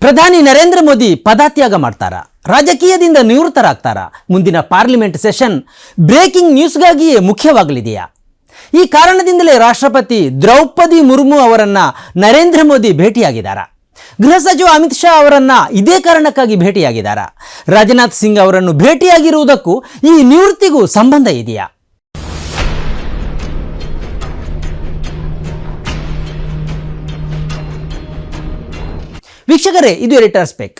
ಪ್ರಧಾನಿ ನರೇಂದ್ರ ಮೋದಿ ಪದತ್ಯಾಗ ಮಾಡ್ತಾರ. ರಾಜಕೀಯದಿಂದ ನಿವೃತ್ತರಾಗ್ತಾರ. ಮುಂದಿನ ಪಾರ್ಲಿಮೆಂಟ್ ಸೆಷನ್ ಬ್ರೇಕಿಂಗ್ ನ್ಯೂಸ್ಗಾಗಿಯೇ ಮುಖ್ಯವಾಗಲಿದೆಯಾ? ಈ ಕಾರಣದಿಂದಲೇ ರಾಷ್ಟ್ರಪತಿ ದ್ರೌಪದಿ ಮುರ್ಮು ಅವರನ್ನ ನರೇಂದ್ರ ಮೋದಿ ಭೇಟಿಯಾಗಿದ್ದಾರ ಗೃಹ ಸಚಿವ ಅಮಿತ್ ಶಾ ಅವರನ್ನ ಇದೇ ಕಾರಣಕ್ಕಾಗಿ ಭೇಟಿಯಾಗಿದ್ದಾರ ರಾಜನಾಥ್ ಸಿಂಗ್ ಅವರನ್ನು ಭೇಟಿಯಾಗಿರುವುದಕ್ಕೂ ಈ ನಿವೃತ್ತಿಗೂ ಸಂಬಂಧ ಇದೆಯಾ? ವೀಕ್ಷಕರೇ, ಇದು ಎಡಿಟರ್ಸ್ ಪೇಕ್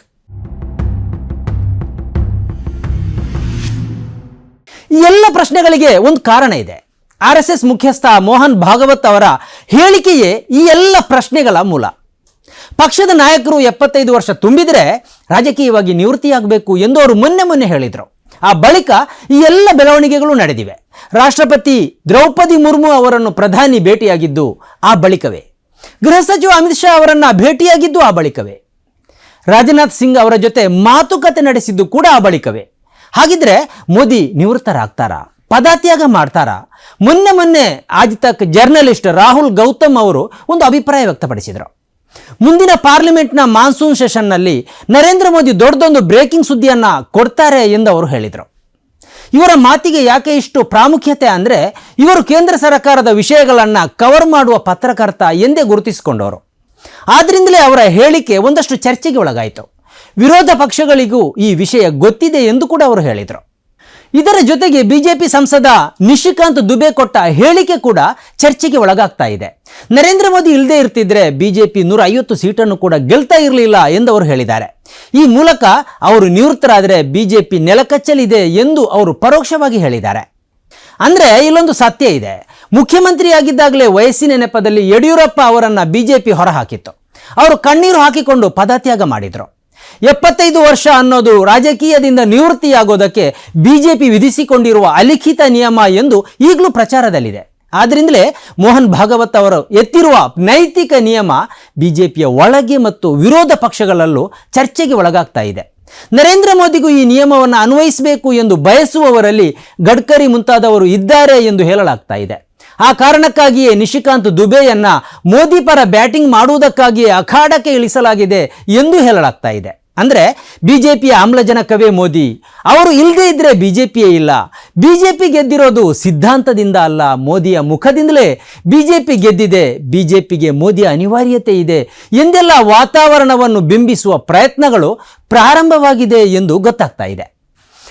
ಈ ಎಲ್ಲ ಪ್ರಶ್ನೆಗಳಿಗೆ ಒಂದು ಕಾರಣ ಇದೆ. ಆರ್ ಎಸ್ ಎಸ್ ಮುಖ್ಯಸ್ಥ ಮೋಹನ್ ಭಾಗವತ್ ಅವರ ಹೇಳಿಕೆಯೇ ಈ ಎಲ್ಲ ಪ್ರಶ್ನೆಗಳ ಮೂಲ. ಪಕ್ಷದ ನಾಯಕರು ಎಪ್ಪತ್ತೈದು ವರ್ಷ ತುಂಬಿದರೆ ರಾಜಕೀಯವಾಗಿ ನಿವೃತ್ತಿಯಾಗಬೇಕು ಎಂದು ಅವರು ಮೊನ್ನೆ ಮೊನ್ನೆ ಹೇಳಿದರು. ಆ ಬಳಿಕ ಈ ಎಲ್ಲ ಬೆಳವಣಿಗೆಗಳು ನಡೆದಿವೆ. ರಾಷ್ಟ್ರಪತಿ ದ್ರೌಪದಿ ಮುರ್ಮು ಅವರನ್ನು ಪ್ರಧಾನಿ ಭೇಟಿಯಾಗಿದ್ದು ಆ ಬಳಿಕವೇ. ಗೃಹ ಸಚಿವ ಅಮಿತ್ ಶಾ ಅವರನ್ನು ಭೇಟಿಯಾಗಿದ್ದು ಆ ಬಳಿಕವೇ. ರಾಜನಾಥ್ ಸಿಂಗ್ ಅವರ ಜೊತೆ ಮಾತುಕತೆ ನಡೆಸಿದ್ದು ಕೂಡ ಆ ಬಳಿಕವೇ. ಹಾಗಿದ್ರೆ ಮೋದಿ ನಿವೃತ್ತರಾಗ್ತಾರಾ? ಪದಾತ್ಯಾಗ ಮಾಡ್ತಾರಾ? ಮೊನ್ನೆ ಮೊನ್ನೆ ಆಜಿತಕ್ ಜರ್ನಲಿಸ್ಟ್ ರಾಹುಲ್ ಗೌತಮ್ ಅವರು ಒಂದು ಅಭಿಪ್ರಾಯ ವ್ಯಕ್ತಪಡಿಸಿದರು. ಮುಂದಿನ ಪಾರ್ಲಿಮೆಂಟ್ನ ಮಾನ್ಸೂನ್ ಸೆಷನ್ನಲ್ಲಿ ನರೇಂದ್ರ ಮೋದಿ ದೊಡ್ಡದೊಂದು ಬ್ರೇಕಿಂಗ್ ಸುದ್ದಿಯನ್ನು ಕೊಡ್ತಾರೆ ಎಂದು ಅವರು ಹೇಳಿದರು. ಇವರ ಮಾತಿಗೆ ಯಾಕೆ ಇಷ್ಟು ಪ್ರಾಮುಖ್ಯತೆ ಅಂದರೆ ಇವರು ಕೇಂದ್ರ ಸರ್ಕಾರದ ವಿಷಯಗಳನ್ನು ಕವರ್ ಮಾಡುವ ಪತ್ರಕರ್ತ ಎಂದೇ ಗುರುತಿಸಿಕೊಂಡವರು. ಆದ್ರಿಂದಲೇ ಅವರ ಹೇಳಿಕೆ ಒಂದಷ್ಟು ಚರ್ಚೆಗೆ ಒಳಗಾಯಿತು. ವಿರೋಧ ಪಕ್ಷಗಳಿಗೂ ಈ ವಿಷಯ ಗೊತ್ತಿದೆ ಎಂದು ಕೂಡ ಅವರು ಹೇಳಿದರು. ಇದರ ಜೊತೆಗೆ ಬಿಜೆಪಿ ಸಂಸದ ನಿಶಿಕಾಂತ್ ದುಬೆ ಕೊಟ್ಟ ಹೇಳಿಕೆ ಕೂಡ ಚರ್ಚೆಗೆ ಒಳಗಾಗ್ತಾ ಇದೆ. ನರೇಂದ್ರ ಮೋದಿ ಇಲ್ಲದೆ ಇರ್ತಿದ್ರೆ ಬಿಜೆಪಿ ನೂರ ಐವತ್ತು ಸೀಟನ್ನು ಕೂಡ ಗೆಲ್ತಾ ಇರಲಿಲ್ಲ ಎಂದು ಅವರು ಹೇಳಿದ್ದಾರೆ. ಈ ಮೂಲಕ ಅವರು ನಿವೃತ್ತರಾದರೆ ಬಿಜೆಪಿ ನೆಲಕಚ್ಚಲಿದೆ ಎಂದು ಅವರು ಪರೋಕ್ಷವಾಗಿ ಹೇಳಿದ್ದಾರೆ. ಅಂದ್ರೆ ಇಲ್ಲೊಂದು ಸತ್ಯ ಇದೆ. ಮುಖ್ಯಮಂತ್ರಿಯಾಗಿದ್ದಾಗಲೇ ವಯಸ್ಸಿನ ನೆಪದಲ್ಲಿ ಯಡಿಯೂರಪ್ಪ ಅವರನ್ನ ಬಿಜೆಪಿ ಹೊರಹಾಕಿತ್ತು. ಅವರು ಕಣ್ಣೀರು ಹಾಕಿಕೊಂಡು ಪದತ್ಯಾಗ ಮಾಡಿದರು. ಎಪ್ಪತ್ತೈದು ವರ್ಷ ಅನ್ನೋದು ರಾಜಕೀಯದಿಂದ ನಿವೃತ್ತಿಯಾಗೋದಕ್ಕೆ ಬಿಜೆಪಿ ವಿಧಿಸಿಕೊಂಡಿರುವ ಅಲಿಖಿತ ನಿಯಮ ಎಂದು ಈಗಲೂ ಪ್ರಚಾರದಲ್ಲಿದೆ. ಆದ್ರಿಂದಲೇ ಮೋಹನ್ ಭಾಗವತ್ ಅವರು ಎತ್ತಿರುವ ನೈತಿಕ ನಿಯಮ ಬಿಜೆಪಿಯ ಒಳಗೆ ಮತ್ತು ವಿರೋಧ ಪಕ್ಷಗಳಲ್ಲೂ ಚರ್ಚೆಗೆ ಒಳಗಾಗ್ತಾ ಇದೆ. ನರೇಂದ್ರ ಮೋದಿಗೂ ಈ ನಿಯಮವನ್ನು ಅನ್ವಯಿಸಬೇಕು ಎಂದು ಬಯಸುವವರಲ್ಲಿ ಗಡ್ಕರಿ ಮುಂತಾದವರು ಇದ್ದಾರೆ ಎಂದು ಹೇಳಲಾಗ್ತಾ ಇದೆ. ಆ ಕಾರಣಕ್ಕಾಗಿಯೇ ನಿಶಿಕಾಂತ್ ದುಬೆಯನ್ನು ಮೋದಿ ಪರ ಬ್ಯಾಟಿಂಗ್ ಮಾಡುವುದಕ್ಕಾಗಿಯೇ ಅಖಾಡಕ್ಕೆ ಇಳಿಸಲಾಗಿದೆ ಎಂದು ಹೇಳಲಾಗ್ತಾ ಇದೆ. ಜೆ ಪಿಯ ಆಮ್ಲಜನಕವೇ ಮೋದಿ. ಅವರು ಇಲ್ಲದೇ ಜೆ ಪಿಯೇ ಇಲ್ಲ. ಬಿಜೆಪಿ ಗೆದ್ದಿರೋದು ಸಿದ್ಧಾಂತದಿಂದ ಅಲ್ಲ, ಮೋದಿಯ ಮುಖದಿಂದಲೇ ಬಿಜೆಪಿ ಗೆದ್ದಿದೆ. ಬಿಜೆಪಿಗೆ ಮೋದಿಯ ಅನಿವಾರ್ಯತೆ ಇದೆ ಎಂದೆಲ್ಲ ವಾತಾವರಣವನ್ನು ಬಿಂಬಿಸುವ ಪ್ರಯತ್ನಗಳು ಪ್ರಾರಂಭವಾಗಿದೆ ಎಂದು ಗೊತ್ತಾಗ್ತಾ ಇದೆ.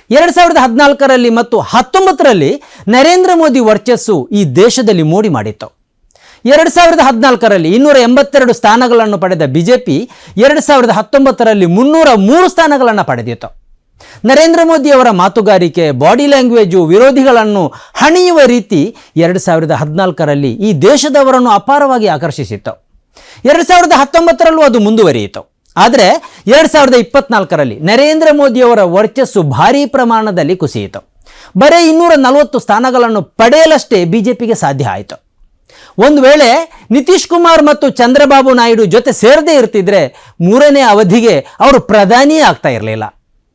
ಎರಡು ಸಾವಿರದ ಹದಿನಾಲ್ಕರಲ್ಲಿ ಮತ್ತು ಹತ್ತೊಂಬತ್ತರಲ್ಲಿ ನರೇಂದ್ರ ಮೋದಿ ವರ್ಚಸ್ಸು ಈ ದೇಶದಲ್ಲಿ ಮೋಡಿ ಮಾಡಿತ್ತು. ಎರಡು ಸಾವಿರದ ಹದಿನಾಲ್ಕರಲ್ಲಿ ಇನ್ನೂರ ಎಂಬತ್ತೆರಡು ಸ್ಥಾನಗಳನ್ನು ಪಡೆದ ಬಿಜೆಪಿ ಎರಡು ಸಾವಿರದ ಹತ್ತೊಂಬತ್ತರಲ್ಲಿ ಮುನ್ನೂರ ಮೂರು ಸ್ಥಾನಗಳನ್ನು ಪಡೆದಿತ್ತು. ನರೇಂದ್ರ ಮೋದಿಯವರ ಮಾತುಗಾರಿಕೆ, ಬಾಡಿ ಲ್ಯಾಂಗ್ವೇಜು, ವಿರೋಧಿಗಳನ್ನು ಹಣಿಯುವ ರೀತಿ ಎರಡು ಸಾವಿರದ ಹದಿನಾಲ್ಕರಲ್ಲಿ ಈ ದೇಶದವರನ್ನು ಅಪಾರವಾಗಿ ಆಕರ್ಷಿಸಿತ್ತು. ಎರಡು ಸಾವಿರದ ಹತ್ತೊಂಬತ್ತರಲ್ಲೂ ಅದು ಮುಂದುವರಿಯಿತು. ಆದರೆ ಎರಡು ಸಾವಿರದ ಇಪ್ಪತ್ನಾಲ್ಕರಲ್ಲಿ ನರೇಂದ್ರ ಮೋದಿಯವರ ವರ್ಚಸ್ಸು ಭಾರೀ ಪ್ರಮಾಣದಲ್ಲಿ ಕುಸಿಯಿತು. ಬರೀ ಇನ್ನೂರ ನಲವತ್ತು ಸ್ಥಾನಗಳನ್ನು ಪಡೆಯಲಷ್ಟೇ ಬಿಜೆಪಿಗೆ ಸಾಧ್ಯ ಆಯಿತು. ಒಂದು ವೇಳೆ ನಿತೀಶ್ ಕುಮಾರ್ ಮತ್ತು ಚಂದ್ರಬಾಬು ನಾಯ್ಡು ಜೊತೆ ಸೇರದೇ ಇರ್ತಿದ್ರೆ ಮೂರನೇ ಅವಧಿಗೆ ಅವರು ಪ್ರಧಾನಿಯೇ ಆಗ್ತಾ ಇರಲಿಲ್ಲ.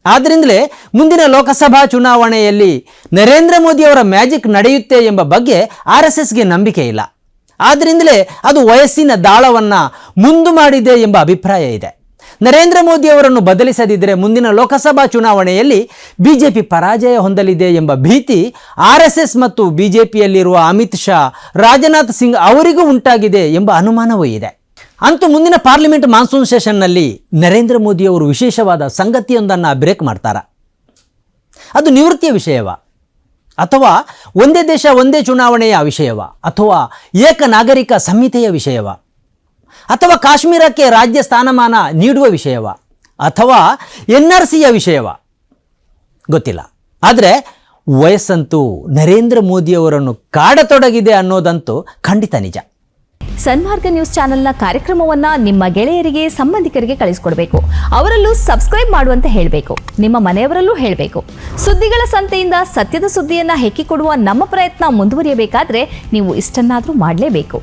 ಆದ್ದರಿಂದಲೇ ಮುಂದಿನ ಲೋಕಸಭಾ ಚುನಾವಣೆಯಲ್ಲಿ ನರೇಂದ್ರ ಮೋದಿಯವರ ಮ್ಯಾಜಿಕ್ ನಡೆಯುತ್ತೆ ಎಂಬ ಬಗ್ಗೆ ಆರ್ ಎಸ್ ಎಸ್ಗೆ ನಂಬಿಕೆ ಇಲ್ಲ. ಆದ್ದರಿಂದಲೇ ಅದು ವಯಸ್ಸಿನ ದಾಳವನ್ನು ಮುಂದು ಮಾಡಿದೆ ಎಂಬ ಅಭಿಪ್ರಾಯ ಇದೆ. ನರೇಂದ್ರ ಮೋದಿ ಅವರನ್ನು ಬದಲಿಸದಿದ್ದರೆ ಮುಂದಿನ ಲೋಕಸಭಾ ಚುನಾವಣೆಯಲ್ಲಿ ಬಿಜೆಪಿ ಪರಾಜಯ ಹೊಂದಲಿದೆ ಎಂಬ ಭೀತಿ ಆರ್ ಮತ್ತು ಬಿಜೆಪಿಯಲ್ಲಿರುವ ಅಮಿತ್ ಶಾ, ರಾಜನಾಥ್ ಸಿಂಗ್ ಅವರಿಗೂ ಉಂಟಾಗಿದೆ ಎಂಬ ಅನುಮಾನವೂ ಇದೆ. ಅಂತೂ ಮುಂದಿನ ಪಾರ್ಲಿಮೆಂಟ್ ಮಾನ್ಸೂನ್ ಸೆಷನ್ನಲ್ಲಿ ನರೇಂದ್ರ ಮೋದಿ ಅವರು ವಿಶೇಷವಾದ ಸಂಗತಿಯೊಂದನ್ನು ಬ್ರೇಕ್ ಮಾಡ್ತಾರ. ಅದು ನಿವೃತ್ತಿಯ ವಿಷಯವ? ಅಥವಾ ಒಂದೇ ದೇಶ, ಒಂದೇ ಚುನಾವಣೆಯ ವಿಷಯವ? ಅಥವಾ ಏಕ ನಾಗರಿಕ ಸಂಹಿತೆಯ ವಿಷಯವ? ಅಥವಾ ಕಾಶ್ಮೀರಕ್ಕೆ ರಾಜ್ಯ ಸ್ಥಾನಮಾನ ನೀಡುವ ವಿಷಯವ? ಅಥವಾ ಎನ್ ಆರ್ ಸಿಯ ವಿಷಯವ? ಗೊತ್ತಿಲ್ಲ. ಆದರೆ ವಯಸ್ಸಂತೂ ನರೇಂದ್ರ ಮೋದಿಯವರನ್ನು ಕಾಡತೊಡಗಿದೆ ಅನ್ನೋದಂತೂ ಖಂಡಿತ ನಿಜ. ಸನ್ಮಾರ್ಗ ನ್ಯೂಸ್ ಚಾನೆಲ್ನ ಕಾರ್ಯಕ್ರಮವನ್ನ ನಿಮ್ಮ ಗೆಳೆಯರಿಗೆ, ಸಂಬಂಧಿಕರಿಗೆ ಕಳಿಸ್ಕೊಡ್ಬೇಕು. ಅವರಲ್ಲೂ ಸಬ್ಸ್ಕ್ರೈಬ್ ಮಾಡುವಂತೆ ಹೇಳಬೇಕು. ನಿಮ್ಮ ಮನೆಯವರಲ್ಲೂ ಹೇಳಬೇಕು. ಸುದ್ದಿಗಳ ಸಂತೆಯಿಂದ ಸತ್ಯದ ಸುದ್ದಿಯನ್ನ ಹೆಕ್ಕಿಕೊಡುವ ನಮ್ಮ ಪ್ರಯತ್ನ ಮುಂದುವರಿಯಬೇಕಾದ್ರೆ ನೀವು ಇಷ್ಟನ್ನಾದರೂ ಮಾಡಲೇಬೇಕು.